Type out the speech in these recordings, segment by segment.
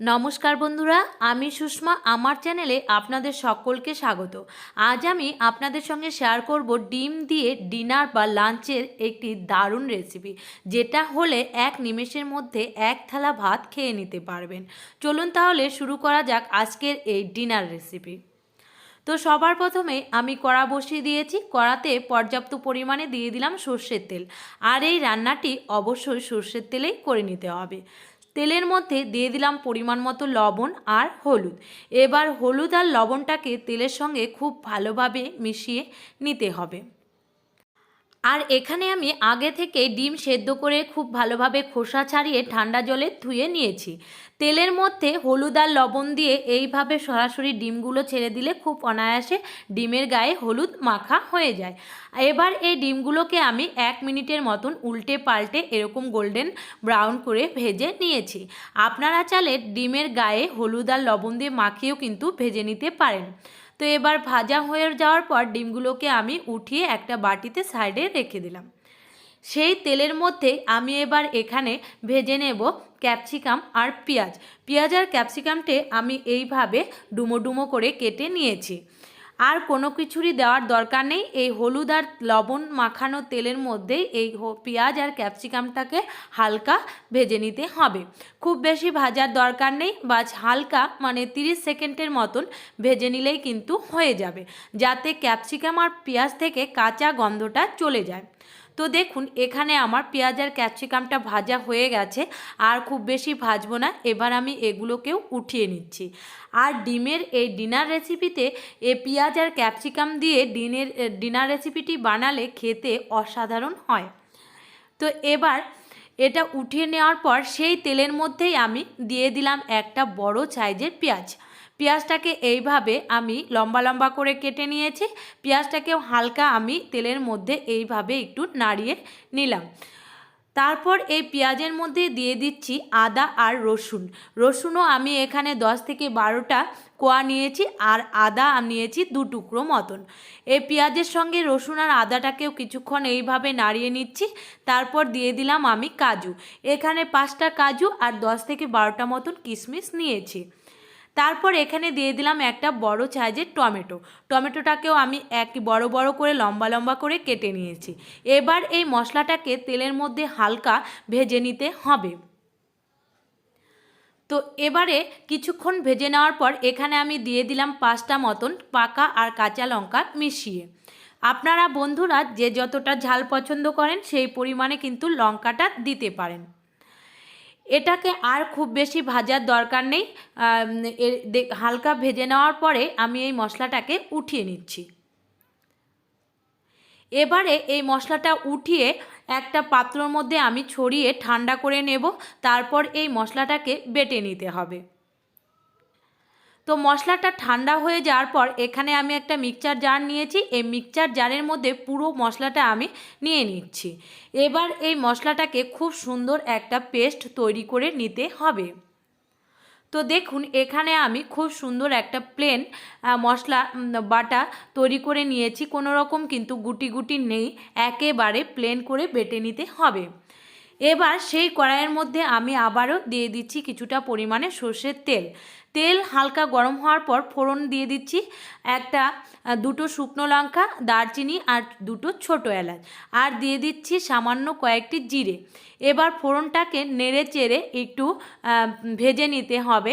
নমস্কার বন্ধুরা, আমি সুষমা। আমার চ্যানেলে আপনাদের সকলকে স্বাগত। আজ আমি আপনাদের সঙ্গে শেয়ার করব ডিম দিয়ে ডিনার বা লাঞ্চের একটি দারুণ রেসিপি যেটা হলে এক নিমেষের মধ্যে এক থালা ভাত খেয়ে নিতে পারবেন। চলুন তাহলে শুরু করা যাক আজকের এই ডিনার রেসিপি তো সবার প্রথমে আমি কড়া বসিয়ে দিয়েছি। কড়াতে পর্যাপ্ত পরিমাণে দিয়ে দিলাম সর্ষের তেল। আর এই রান্নাটি অবশ্যই সর্ষের তেলেই করে নিতে হবে। তেলের মধ্যে দিয়ে দিলাম পরিমাণ মতো লবণ আর হলুদ। এবার হলুদ আর লবণটাকে তেলের সঙ্গে খুব ভালোভাবে মিশিয়ে নিতে হবে। আর এখানে আমি আগে থেকে ডিম সেদ্ধ করে খুব ভালোভাবে খোসা ছাড়িয়ে ঠান্ডা জলে ধুয়ে নিয়েছি। তেলের মধ্যে হলুদ আর লবণ দিয়ে এইভাবে সরাসরি ডিমগুলো ছেড়ে দিলে খুব অনায়াসে ডিমের গায়ে হলুদ মাখা হয়ে যায়। এবার এই ডিমগুলোকে আমি এক মিনিটের মতন উল্টে পাল্টে এরকম গোল্ডেন ব্রাউন করে ভেজে নিয়েছি। আপনারা চালে ডিমের গায়ে হলুদ আর লবণ দিয়ে মাখিয়েও কিন্তু ভেজে নিতে পারেন। তো এবার ভাজা হয়ে যাওয়ার পর ডিমগুলোকে আমি উঠিয়ে একটা বাটিতে সাইডে রেখে দিলাম। সেই তেলের মধ্যে আমি এবার এখানে ভেজে নেব ক্যাপসিকাম আর পেঁয়াজ। পেঁয়াজ আর ক্যাপসিকামটে আমি এইভাবে ডুমো ডুমো করে কেটে নিয়েছি। আর কোনো কিছুরই দেওয়ার দরকার নেই। এই হলুদ আর লবণ মাখানো তেলের মধ্যে এই পেঁয়াজ আর ক্যাপসিকামটাকে হালকা ভেজে নিতে হবে। খুব বেশি ভাজার দরকার নেই বা হালকা মানে 30 সেকেন্ডের মতন ভেজে নিলেই কিন্তু হয়ে যাবে, যাতে ক্যাপসিকাম আর পেঁয়াজ থেকে কাঁচা গন্ধটা চলে যায়। তো দেখুন, এখানে আমার পেঁয়াজ আর ক্যাপসিকামটা ভাজা হয়ে গেছে, আর খুব বেশি ভাজবো না। এবার আমি এগুলোকেও উঠিয়ে নিচ্ছি। আর ডিমের এই ডিনার রেসিপিতে এ পেঁয়াজ আর ক্যাপসিকাম দিয়ে ডিনের ডিনার রেসিপিটি বানালে খেতে অসাধারণ হয়। তো এবার এটা উঠিয়ে নেওয়ার পর সেই তেলের মধ্যেই আমি দিয়ে দিলাম একটা বড় সাইজের পেঁয়াজ। পেঁয়াজটাকে এইভাবে আমি লম্বা লম্বা করে কেটে নিয়েছি। পেঁয়াজটাকেও হালকা আমি তেলের মধ্যে এইভাবে একটু নাড়িয়ে নিলাম। তারপর এই পেঁয়াজের মধ্যে দিয়ে দিচ্ছি আদা আর রসুন। রসুনও আমি এখানে দশ থেকে বারোটা কোয়া নিয়েছি আর আদা নিয়েছি দু টুকরো মতন। এই পেঁয়াজের সঙ্গে রসুন আর আদাটাকেও কিছুক্ষণ এইভাবে নাড়িয়ে নিচ্ছি। তারপর দিয়ে দিলাম আমি কাজু। এখানে পাঁচটা কাজু আর দশ থেকে বারোটা মতন কিশমিশ নিয়েছি। তারপর এখানে দিয়ে দিলাম একটা বড় সাইজের টমেটো। টমেটোটাকেও আমি এক বড় বড় করে, লম্বা লম্বা করে কেটে নিয়েছি। এবার এই মশলাটাকে তেলের মধ্যে হালকা ভেজে নিতে হবে। তো এবারে কিছুক্ষণ ভেজে নেওয়ার পর এখানে আমি দিয়ে দিলাম পাঁচটা মতন পাকা আর কাঁচা লঙ্কা মিশিয়ে। আপনারা বন্ধুরা যে যতটা ঝাল পছন্দ করেন সেই পরিমাণে কিন্তু লঙ্কাটা দিতে পারেন। এটাকে আর খুব বেশি ভাজার দরকার নেই। হালকা ভেজে নেওয়ার পরে আমি এই মশলাটাকে উঠিয়ে নিচ্ছি। এবারে এই মশলাটা উঠিয়ে একটা পাত্রর মধ্যে আমি ছড়িয়ে ঠান্ডা করে নেব। তারপর এই মশলাটাকে বেটে নিতে হবে। তো মশলাটা ঠান্ডা হয়ে যাওয়ার পর এখানে আমি একটা মিক্সচার জার নিয়েছি। এই মিক্সচার জারের মধ্যে পুরো মশলাটা আমি নিয়ে নিচ্ছি। এবার এই মশলাটাকে খুব সুন্দর একটা পেস্ট তৈরি করে নিতে হবে। তো দেখুন, এখানে আমি খুব সুন্দর একটা প্লেন মশলা বাটা তৈরি করে নিয়েছি। কোনো রকম কিন্তু গুটি গুটি নেই। একেবারে প্লেন করে বেটে নিতে হবে। এবার সেই কড়াইয়ের মধ্যে আমি আবারও দিয়ে দিচ্ছি কিছুটা পরিমাণে সর্ষের তেল। তেল হালকা গরম হওয়ার পর ফোড়ন দিয়ে দিচ্ছি একটা দুটো শুকনো লঙ্কা, দারচিনি আর দুটো ছোটো এলাচ। আর দিয়ে দিচ্ছি সামান্য কয়েকটি জিরে। এবার ফোড়নটাকে নেড়ে চেড়ে একটু ভেজে নিতে হবে।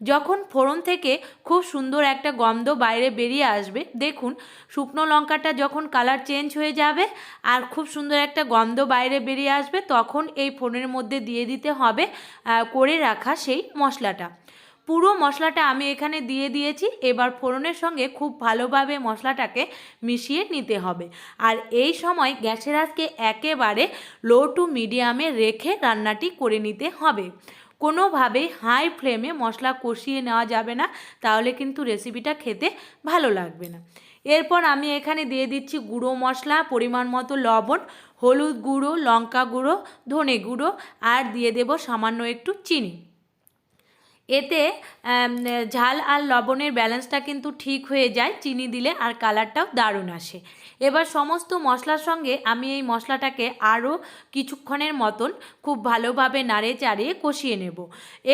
যখন ফোড়ন থেকে খুব সুন্দর একটা গন্ধ বাইরে বেরিয়ে আসবে, দেখুন, শুকনো লঙ্কাটা যখন কালার চেঞ্জ হয়ে যাবে আর খুব সুন্দর একটা গন্ধ বাইরে বেরিয়ে আসবে, তখন এই ফোড়নের মধ্যে দিয়ে দিতে হবে করে রাখা সেই মশলাটা। পুরো মশলাটা আমি এখানে দিয়ে দিয়েছি, এবার ফোড়নের সঙ্গে খুব ভালোভাবে মশলাটাকে মিশিয়ে নিতে হবে। আর এই সময় গ্যাসের আজকে একেবারে লো টু মিডিয়ামে রেখে রান্নাটি করে নিতে হবে। কোনোভাবেই হাই ফ্লেমে মশলা কষিয়ে নেওয়া যাবে না, তাহলে কিন্তু রেসিপিটা খেতে ভালো লাগবে না। এরপর আমি এখানে দিয়ে দিচ্ছি গুঁড়ো মশলা, পরিমাণ মতো লবণ, হলুদ গুঁড়ো, লঙ্কা গুঁড়ো, ধনে গুঁড়ো, আর দিয়ে দেব সামান্য একটু চিনি। এতে ঝাল আর লবণের ব্যালেন্সটা কিন্তু ঠিক হয়ে যায়, চিনি দিলে আর কালারটাও দারুণ আসে। এবার সমস্ত মশলার সঙ্গে আমি এই মশলাটাকে আরও কিছুক্ষণের মতন খুব ভালোভাবে নাড়ে চাড়িয়ে কষিয়ে নেব।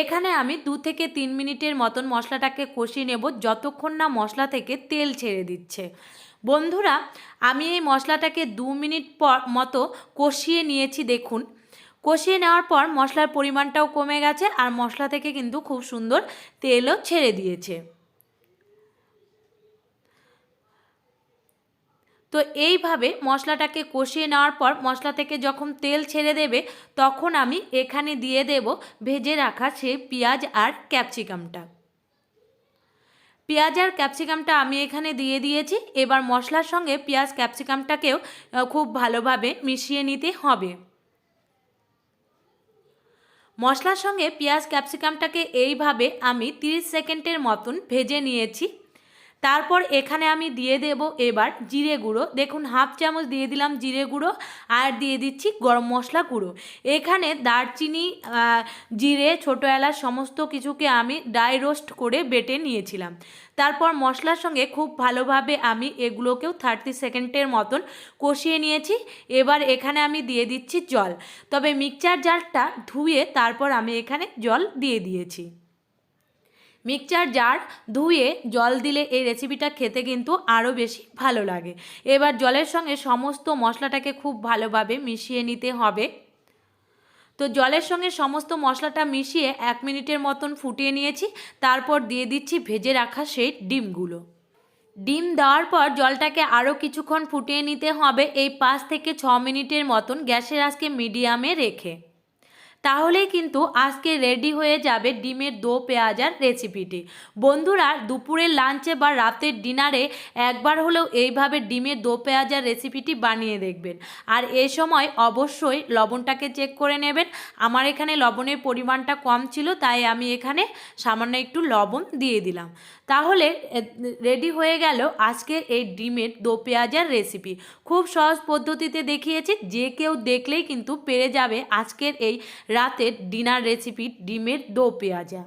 এখানে আমি দু থেকে তিন মিনিটের মতন মশলাটাকে কষিয়ে নেব, যতক্ষণ না মশলা থেকে তেল ছেড়ে দিচ্ছে। বন্ধুরা, আমি এই মশলাটাকে দু মিনিট পর মতো কষিয়ে নিয়েছি, দেখুন। কষিয়ে নেওয়ার পর মশলার পরিমাণটাও কমে গেছে আর মশলা থেকে কিন্তু খুব সুন্দর তেলও ছেড়ে দিয়েছে। তো এইভাবে মশলাটাকে কষিয়ে নেওয়ার পর মশলা থেকে যখন তেল ছেড়ে দেবে, তখন আমি এখানে দিয়ে দেব ভেজে রাখা সেই পেঁয়াজ আর ক্যাপসিকামটা। পেঁয়াজ আর ক্যাপসিকামটা আমি এখানে দিয়ে দিয়েছি। এবার মশলার সঙ্গে পেঁয়াজ ক্যাপসিকামটাকেও খুব ভালোভাবে মিশিয়ে নিতে হবে। মশলার সঙ্গে পেঁয়াজ ক্যাপসিকামটাকে এইভাবে আমি 30 সেকেন্ডের মতন ভেজে নিয়েছি। তারপর এখানে আমি দিয়ে দেব এবার জিরে গুঁড়ো। দেখুন, হাফ চামচ দিয়ে দিলাম জিরে গুঁড়ো আর দিয়ে দিচ্ছি গরম মশলা গুঁড়ো। এখানে দারচিনি জিরে, ছোটো এলাচ সমস্ত কিছুকে আমি ড্রাই রোস্ট করে বেটে নিয়েছিলাম। তারপর মশলার সঙ্গে খুব ভালোভাবে আমি এগুলোকেও থার্টি সেকেন্ডের মতন কষিয়ে নিয়েছি। এবার এখানে আমি দিয়ে দিচ্ছি জল। তবে মিক্সচার জারটা ধুয়ে তারপর আমি এখানে জল দিয়ে দিয়েছি। মিক্সচার জার ধুয়ে জল দিলে এই রেসিপিটা খেতে কিন্তু আরও বেশি ভালো লাগে। এবার জলের সঙ্গে সমস্ত মশলাটাকে খুব ভালোভাবে মিশিয়ে নিতে হবে। তো জলের সঙ্গে সমস্ত মশলাটা মিশিয়ে এক মিনিটের মতন ফুটিয়ে নিয়েছি। তারপর দিয়ে দিচ্ছি ভেজে রাখা সেই ডিমগুলো। ডিম দেওয়ার পর জলটাকে আরও কিছুক্ষণ ফুটিয়ে নিতে হবে। এই পাঁচ থেকে ছ মিনিটের মতন গ্যাসের আজকে মিডিয়ামে রেখে। তাহলেই কিন্তু আজকে রেডি হয়ে যাবে ডিমের দো পেঁয়াজার রেসিপিটি বন্ধুরা দুপুরের লাঞ্চে বা রাতের ডিনারে একবার হলেও এইভাবে ডিমের দো পেঁয়াজার রেসিপিটি বানিয়ে দেখবেন। আর এ সময় অবশ্যই লবণটাকে চেক করে নেবেন। আমার এখানে লবণের পরিমাণটা কম ছিল, তাই আমি এখানে সামান্য একটু লবণ দিয়ে দিলাম। তাহলে রেডি হয়ে গেল আজকের এই ডিমের দো পেঁয়াজার রেসিপি খুব সহজ পদ্ধতিতে দেখিয়েছি, যে কেউ দেখলেই কিন্তু পেরে যাবে আজকের এই রাতের ডিনার রেসিপি ডিমের দো পেঁয়াজা।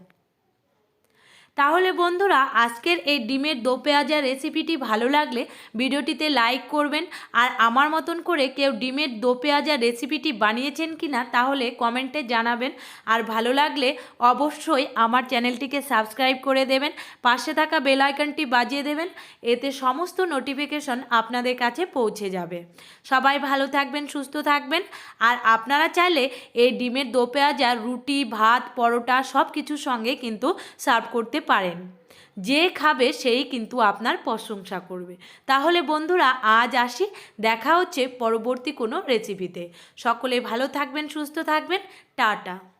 তাহলে বন্ধুরা, আজকের এই ডিমের দো পেঁয়াজা রেসিপিটি ভালো লাগলে ভিডিওটিতে লাইক করবেন। আর আমার মতন করে কেউ ডিমের দো পেঁয়াজা রেসিপিটি বানিয়েছেন কি না তাহলে কমেন্টে জানাবেন। আর ভালো লাগলে অবশ্যই আমার চ্যানেলটিকে সাবস্ক্রাইব করে দেবেন, পাশে থাকা বেল আইকনটি বাজিয়ে দেবেন, এতে সমস্ত নোটিফিকেশন আপনাদের কাছে পৌঁছে যাবে। সবাই ভালো থাকবেন, সুস্থ থাকবেন। আর আপনারা চাইলে এই ডিমের দো পেঁয়াজা রুটি, ভাত, পরোটা সব কিছুর সঙ্গে কিন্তু সার্ভ করতে পারেন। যে খাবে সেই কিন্তু আপনার প্রশংসা করবে। তাহলে বন্ধুরা, আজ আসি। দেখা হচ্ছে পরবর্তী কোনো রেসিপিতে সকলে ভালো থাকবেন, সুস্থ থাকবেন। টাটা।